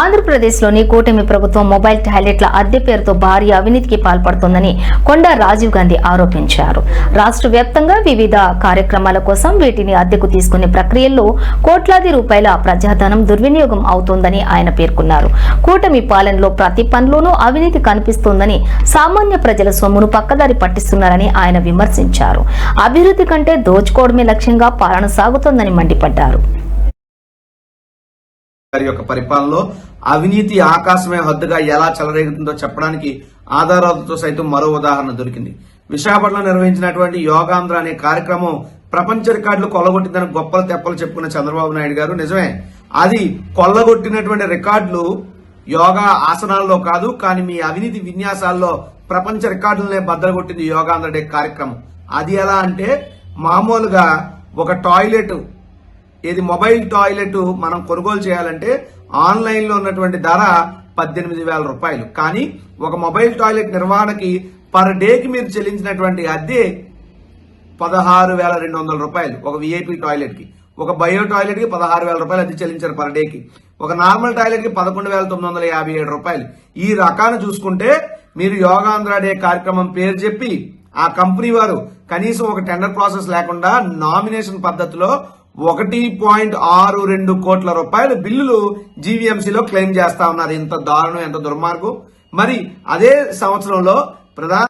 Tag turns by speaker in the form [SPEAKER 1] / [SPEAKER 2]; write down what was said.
[SPEAKER 1] ఆంధ్రప్రదేశ్లోని కూటమి ప్రభుత్వం మొబైల్ టాయిలెట్ల అద్దె పేరుతో భారీ అవినీతికి పాల్పడుతోందని కొండా రాజీవ్ గాంధీ ఆరోపించారు. రాష్ట్ర వ్యాప్తంగా వివిధ కార్యక్రమాల కోసం వీటిని అద్దెకు తీసుకునే ప్రక్రియల్లో కోట్లాది రూపాయల ప్రజాధనం దుర్వినియోగం అవుతోందని ఆయన పేర్కొన్నారు. కూటమి పాలనలో ప్రతి పనిలోనూ అవినీతి కనిపిస్తోందని సామాన్య ప్రజల సొమ్మును పక్కదారి పట్టిస్తున్నారని ఆయన విమర్శించారు. అభివృద్ధి కంటే దోచుకోవడమే లక్ష్యంగా పాలన సాగుతోందని మండిపడ్డారు.
[SPEAKER 2] గారి యొక్క పరిపాలనలో అవినీతి ఆకాశమే హద్దుగా ఎలా చెలరేగుతుందో చెప్పడానికి ఆధారాలతో సైతం మరో ఉదాహరణ దొరికింది. విశాఖపట్నంలో నిర్వహించినటువంటి యోగాంధ్ర అనే కార్యక్రమం ప్రపంచ రికార్డులు కొల్లగొట్టిందని గొప్పలు తెప్పలు చెప్పుకున్న చంద్రబాబు నాయుడు గారు. నిజమే అది కొల్లగొట్టినటువంటి రికార్డులు యోగా ఆసనాల్లో కాదు కానీ మీ అవినీతి విన్యాసాల్లో ప్రపంచ రికార్డులనే బద్దలగొట్టింది యోగాంధ్ర డే కార్యక్రమం. అది ఎలా అంటే మామూలుగా ఒక టాయిలెట్ ఇది మొబైల్ టాయిలెట్ మనం కొనుగోలు చేయాలంటే ఆన్లైన్లో ఉన్నటువంటి ధర పద్దెనిమిది వేల రూపాయలు. కానీ ఒక మొబైల్ టాయిలెట్ నిర్వహణకి పర్ డేకి మీరు చెల్లించినటువంటి అద్దె పదహారు వేల రెండు వందల రూపాయలు ఒక విఐపి టాయిలెట్కి ఒక బయో టాయిలెట్కి పదహారు వేల రూపాయలు అద్దె చెల్లించారు పర్ డేకి. ఒక నార్మల్ టాయిలెట్కి పదకొండు వేల తొమ్మిది వందల యాభై ఏడు రూపాయలు. ఈ రకాన్ని చూసుకుంటే మీరు యోగాంధ్ర డే కార్యక్రమం పేరు చెప్పి ఆ కంపెనీ వారు కనీసం ఒక టెండర్ ప్రాసెస్ లేకుండా నామినేషన్ పద్ధతిలో ఒకటి పాయింట్ ఆరు రెండు కోట్ల రూపాయల బిల్లులు జీవీఎంసీలో క్లెయిమ్ చేస్తా ఉన్నారు. ఇంత దారుణం ఎంత దుర్మార్గం. మరి అదే సంవత్సరంలో ప్రధాన